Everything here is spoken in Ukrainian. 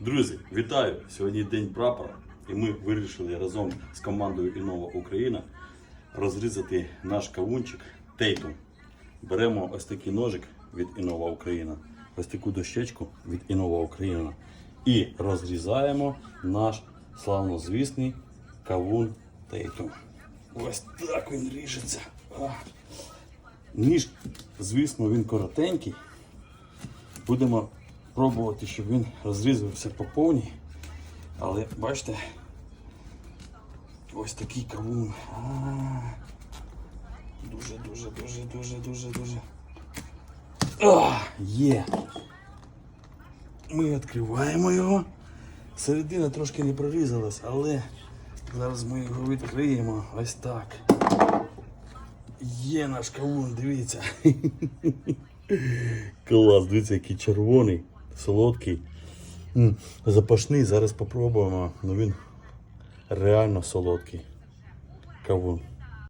Друзі, вітаю! Сьогодні день прапора, і ми вирішили разом з командою Інова Україна розрізати наш кавунчик тейтом. Беремо ось такий ножик від Інова Україна, ось таку дощечку від Інова Україна і розрізаємо наш славнозвісний кавун тейтом. Ось так він ріжеться. Ніж, звісно, він коротенький. Будемо пробувати, щоб він розрізався по повній. Але бачите, ось такий кавун. Дуже, дуже, дуже, дуже, дуже, дуже. Є. Ми відкриваємо його. Середина трошки не прорізалась, але зараз ми його відкриємо. Ось так. Є наш кавун, дивіться. Клас, дивіться, який червоний, солодкий. Запашний, зараз попробуємо. але він реально солодкий. Кавун.